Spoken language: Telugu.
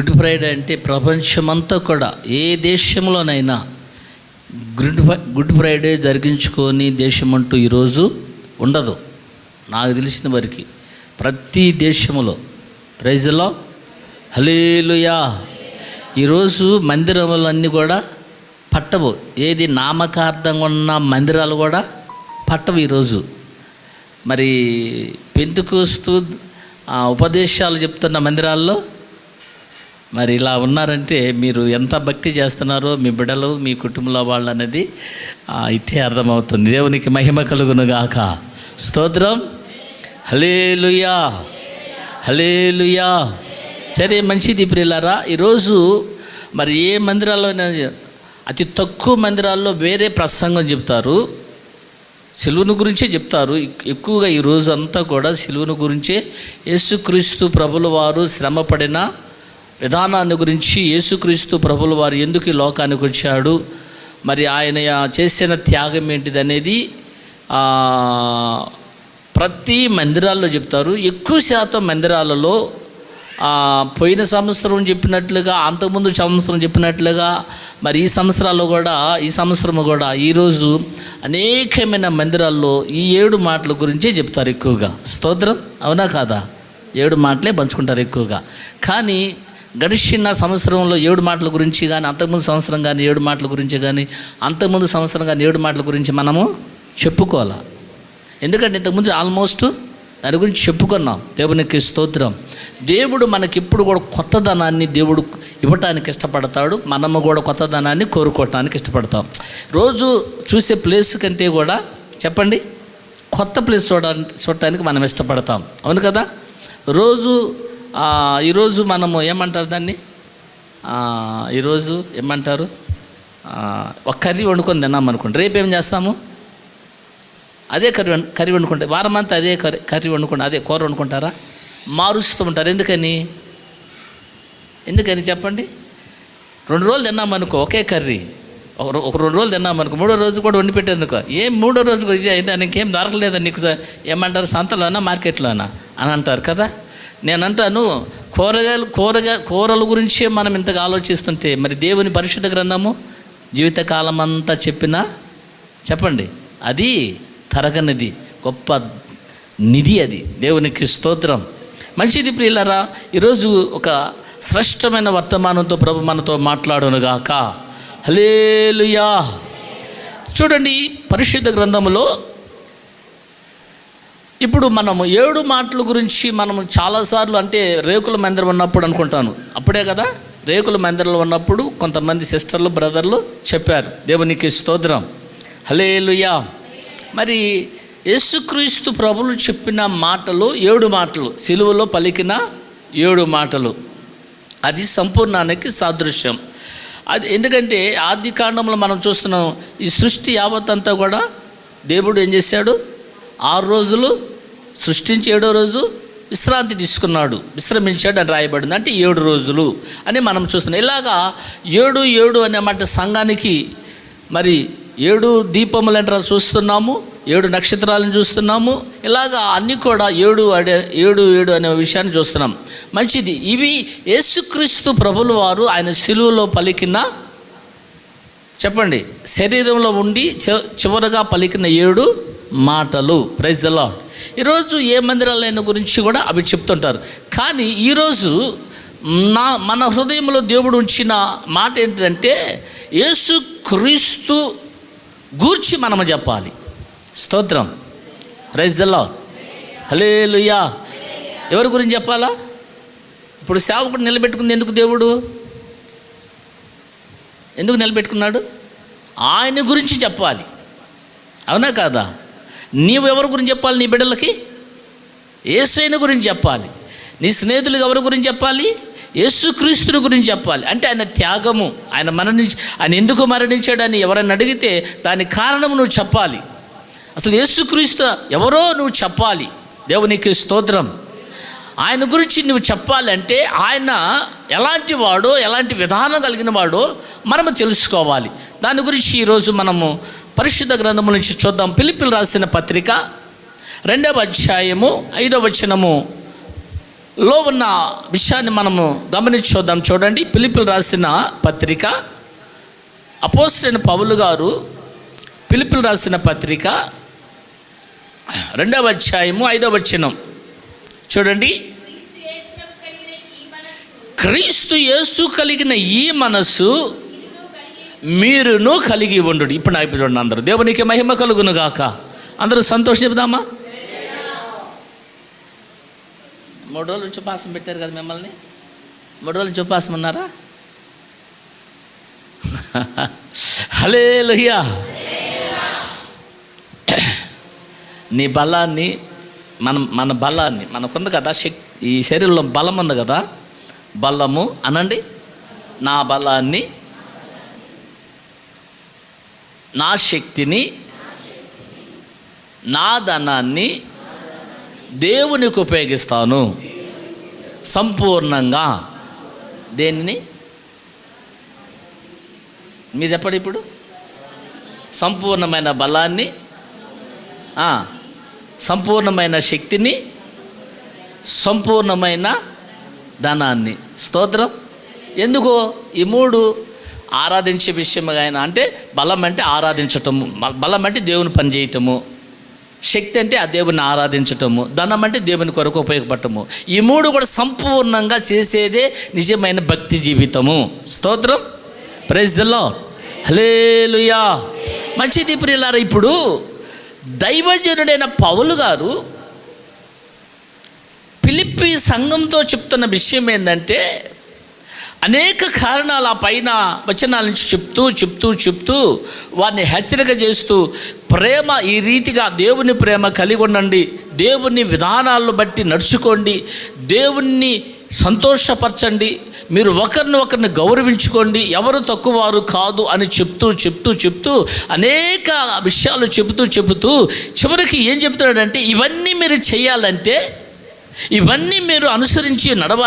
గుడ్ ఫ్రైడే అంటే ప్రపంచమంతా కూడా ఏ దేశంలోనైనా గుడ్ ఫ్రై- గుడ్ ఫ్రైడే జరిగించుకొని దేశం అంటూ ఈరోజు ఉండదు. నాకు తెలిసిన వారికి ప్రతి దేశంలో ప్రైజ్లో హలేలుయా ఈరోజు మందిరములన్నీ కూడా పట్టవు. ఏది నామకార్థంగా ఉన్న మందిరాలు కూడా పట్టవు ఈరోజు. మరి పెంతుకోస్తూ ఉపదేశాలు చెప్తున్న మందిరాల్లో మరి ఇలా ఉన్నారంటే మీరు ఎంత భక్తి చేస్తున్నారో మీ బిడ్డలు మీ కుటుంబంలో వాళ్ళు అనేది ఇట్టే అర్థమవుతుంది. దేవునికి మహిమ కలుగును గాక స్తోత్రం. హలేలుయా హలేలుయా సరే మంచిది ప్రియులారా ఈరోజు మరి ఏ మందిరాల్లో అతి తక్కువ మందిరాల్లో వేరే ప్రసంగం చెప్తారు. సిలువును గురించే చెప్తారు. ఎక్కువగా ఈ రోజు అంతా కూడా సిలువును గురించే. యేసుక్రీస్తు ప్రభుల వారు శ్రమపడిన విధానాన్ని గురించి యేసుక్రీస్తు ప్రభుల వారు ఎందుకు ఈ లోకానికి వచ్చాడు? మరి ఆయన చేసిన త్యాగం ఏంటిది అనేది ప్రతి మందిరాల్లో చెప్తారు. ఎక్కువ శాతం మందిరాలలో పోయిన సంవత్సరం చెప్పినట్లుగా అంతకుముందు సంవత్సరం చెప్పినట్లుగా మరి ఈ సంవత్సరాల్లో కూడా ఈ సంవత్సరం కూడా ఈరోజు అనేకమైన మందిరాల్లో ఈ ఏడు మాటల గురించే చెప్తారు ఎక్కువగా. స్తోత్రం? అవునా కాదా? ఏడు మాటలే పంచుకుంటారు ఎక్కువగా. కానీ గడిచిన సంవత్సరంలో ఏడు మాటల గురించి కానీ అంతకుముందు సంవత్సరం కానీ ఏడు మాటల గురించి కానీ అంతకుముందు సంవత్సరం కానీ ఏడు మాటల గురించి మనము చెప్పుకోవాలి? ఎందుకంటే ఇంతకుముందు ఆల్మోస్ట్ దాని గురించి చెప్పుకున్నాం. దేవునికి స్తోత్రం. దేవుడు మనకిప్పుడు కూడా కొత్తదనాన్ని దేవుడు ఇవ్వటానికి ఇష్టపడతాడు. మనము కూడా కొత్తదనాన్ని కోరుకోవటానికి ఇష్టపడతాం. రోజు చూసే ప్లేస్ కంటే కూడా చెప్పండి కొత్త ప్లేస్ చూడడానికి చూడటానికి మనం ఇష్టపడతాం. అవును కదా? రోజు ఈరోజు మనము ఏమంటారు దాన్ని? ఈరోజు ఏమంటారు? ఒక కర్రీ వండుకొని తిన్నాం అనుకోండి. రేపు ఏం చేస్తాము? అదే కర్రీ కర్రీ వండుకుంటే వారం అంతా అదే కర్రీ కర్రీ వండుకుంటా అదే కూర వండుకుంటారా? మారుస్తూ ఉంటారు. ఎందుకని? ఎందుకని చెప్పండి? రెండు రోజులు తిన్నామనుకో ఒకే కర్రీ. ఒక ఒక రెండు రోజులు తిన్నామనుకో మూడో రోజు కూడా వండి పెట్టేందుకో ఏం మూడో రోజు ఇది అయితే నీకేం దొరకలేదా నీకు ఏమంటారు? సంతలోనా మార్కెట్లోనా? అని అంటారు కదా. నేను అంటాను కూరగాయలు కూరగా కూరల గురించే మనం ఇంతగా ఆలోచిస్తుంటే మరి దేవుని పరిశుద్ధ గ్రంథము జీవితకాలం అంతా చెప్పినా చెప్పండి. అది తరగనిది గొప్ప నిధి అది. దేవునికి స్తోత్రం. మంచిది ప్రియులరా ఈరోజు ఒక శ్రేష్టమైన వర్తమానంతో ప్రభు మనతో మాట్లాడునుగాక హలేలుయా చూడండి పరిశుద్ధ గ్రంథములో ఇప్పుడు మనము ఏడు మాటల గురించి మనము చాలాసార్లు అంటే రేకుల మందిరం ఉన్నప్పుడు అనుకుంటాను. అప్పుడే కదా రేకుల మందిరంలో ఉన్నప్పుడు కొంతమంది సిస్టర్లు బ్రదర్లు చెప్పారు. దేవునికి స్తోత్రం. హలేలుయా మరి యేసుక్రీస్తు ప్రభులు చెప్పిన మాటలు ఏడు మాటలు సిలువలో పలికిన ఏడు మాటలు. అది సంపూర్ణానికి సాదృశ్యం. అది ఎందుకంటే ఆది కాండంలో మనం చూస్తున్నాం ఈ సృష్టి యావత్ అంతా కూడా దేవుడు ఏం చేశాడు? ఆరు రోజులు సృష్టించి ఏడో రోజు విశ్రాంతి తీసుకున్నాడు విశ్రమించాడు అని రాయబడింది. అంటే ఏడు రోజులు అని మనం చూస్తున్నాం. ఇలాగా ఏడు ఏడు అనే మాట సంఘానికి మరి ఏడు దీపములు చూస్తున్నాము ఏడు నక్షత్రాలను చూస్తున్నాము ఇలాగా అన్నీ కూడా ఏడు అడే ఏడు ఏడు అనే విషయాన్ని చూస్తున్నాం. మంచిది. ఇవి యేసుక్రీస్తు ప్రభుల వారు ఆయన శిలువలో పలికిన చెప్పండి శరీరంలో ఉండి చివరగా పలికిన ఏడు మాటలు. ప్రైజ్ ద ఈరోజు ఏ మందిరాలైన గురించి కూడా అవి చెప్తుంటారు. కానీ ఈరోజు నా మన హృదయంలో దేవుడు ఉంచిన మాట ఏంటంటే యేసు క్రీస్తు గూర్చి మనము చెప్పాలి. స్తోత్రం. ప్రైజ్ ద హలేలుయా ఎవరి గురించి చెప్పాలా? ఇప్పుడు సేవకుడు నిలబెట్టుకుంది ఎందుకు దేవుడు? ఎందుకు నిలబెట్టుకున్నాడు? ఆయన గురించి చెప్పాలి. అవునా కాదా? నీవు ఎవరి గురించి చెప్పాలి నీ బిడ్డలకి? ఏసైన గురించి చెప్పాలి. నీ స్నేహితులకు ఎవరి గురించి చెప్పాలి? యేసుక్రీస్తుని గురించి చెప్పాలి. అంటే ఆయన త్యాగము ఆయన మరణించి ఆయన ఎందుకు మరణించాడని ఎవరైనా అడిగితే దాని కారణం నువ్వు చెప్పాలి. అసలు యేసుక్రీస్తు ఎవరో నువ్వు చెప్పాలి. దేవునికి స్తోత్రం. ఆయన గురించి నువ్వు చెప్పాలంటే ఆయన ఎలాంటి వాడో ఎలాంటి విధానం కలిగిన వాడో మనము తెలుసుకోవాలి. దాని గురించి ఈరోజు మనము పరిశుద్ధ గ్రంథము నుంచి చూద్దాం. పిలిపిలు రాసిన పత్రిక రెండవ అధ్యాయము ఐదవ వచనము. లో ఉన్న విషయాన్ని మనము గమనించి చూద్దాం. చూడండి పిలిపిలు రాసిన పత్రిక. అపోస్టైన పౌలు గారు పిలిపిలు రాసిన పత్రిక రెండవ అధ్యాయము ఐదవ వచనం. చూడండి. క్రీస్తు యేసు కలిగిన ఈ మనస్సు మీరును కలిగి ఉండు. ఇప్పుడు నా చూడండి అందరూ. దేవునికి మహిమ కలుగును గాక. అందరూ సంతోషం చెబుదామా? మూడు రోజులు నుంచి ఉపాసం పెట్టారు కదా మిమ్మల్ని? మూడు రోజులు నుంచి ఉపాసం ఉన్నారా? హలే నీ బలాన్ని మనం మన బలాన్ని మనకుంది కదా శక్తి ఈ శరీరంలో బలం ఉంది కదా? బలము అనండి? నా బలాన్ని నా శక్తిని నా ధనాన్ని దేవునికి ఉపయోగిస్తాను. సంపూర్ణంగా. దేనిని? మీరు చెప్పండి ఇప్పుడు. సంపూర్ణమైన బలాన్ని సంపూర్ణమైన శక్తిని సంపూర్ణమైన ధనాన్ని. స్తోత్రం. ఎందుకో ఈ మూడు ఆరాధించే విషయముగా ఆయన. అంటే బలం అంటే ఆరాధించటము. బలం అంటే దేవుని పనిచేయటము శక్తి అంటే ఆ దేవుని ఆరాధించటము. ధనం అంటే దేవుని కొరకు ఉపయోగపడటము. ఈ మూడు కూడా సంపూర్ణంగా చేసేదే నిజమైన భక్తి జీవితము. స్తోత్రం. ప్రైజ్లో హలేలుయా మంచిది ప్రియులారా ఇప్పుడు దైవజనుడైన పౌలు గారు పిలిపి సంఘంతో చెప్తున్న విషయం ఏంటంటే అనేక కారణాలు ఆ పైన వచనాల నుంచి చెప్తూ చెప్తూ చెప్తూ వారిని హెచ్చరిక చేస్తూ ప్రేమ ఈ రీతిగా దేవుని ప్రేమ కలిగి ఉండండి దేవుని విధానాలను బట్టి నడుచుకోండి దేవుణ్ణి సంతోషపరచండి మీరు ఒకరిని ఒకరిని గౌరవించుకోండి ఎవరు తక్కువవారు కాదు అని చెప్తూ చెప్తూ చెప్తూ అనేక విషయాలు చెబుతూ చెబుతూ చివరికి ఏం చెప్తున్నాడంటే ఇవన్నీ మీరు చేయాలంటే ఇవన్నీ మీరు అనుసరించి నడవాలి.